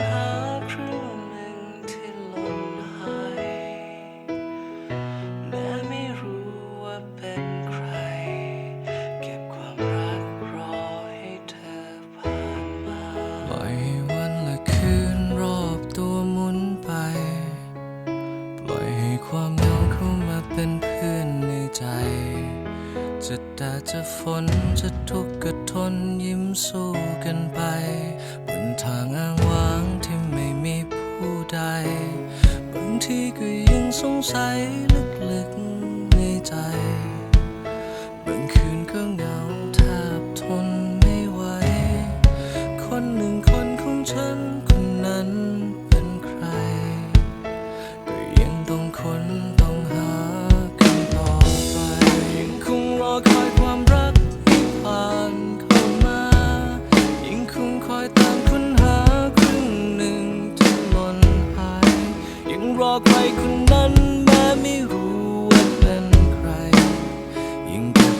หาครึ่งหนึ่งที่หล่หายแม้ไม่รู้ว่าเป็นใคร เก็บความรักรอให้เธอผ่านมาปล่อยให้วันและคืนรอบตัวหมุนไป ปล่อยให้ความเงเข้ามาเป็นเพื่อนในใจจะแดดจะฝนจะทุกข์ก็ทนยิ้มสู้กันไปบนทาง 才能应该。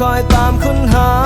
คอยตามค้นหา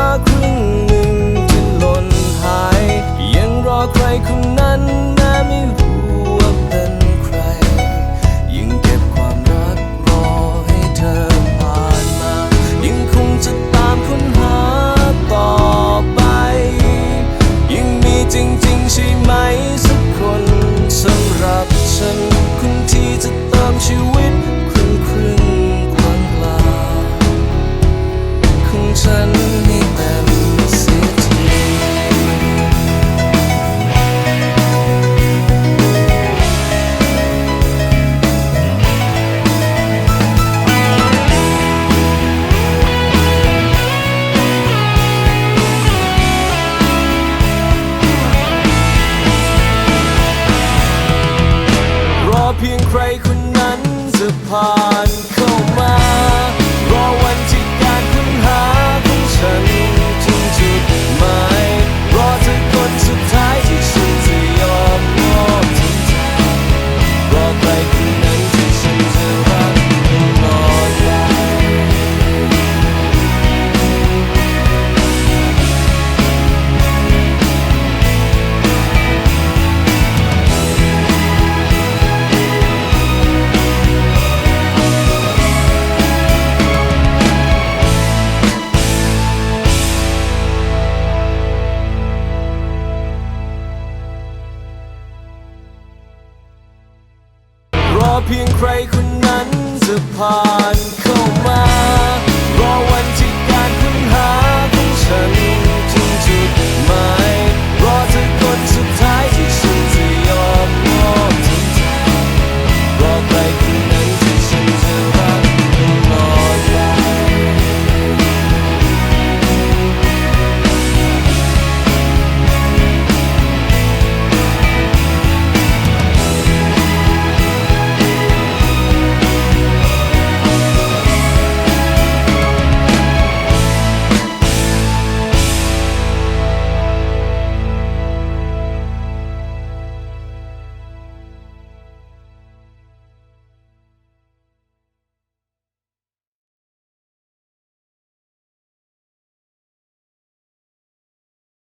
เพียงใครคนนั้นจะผ่านเข้ามารอ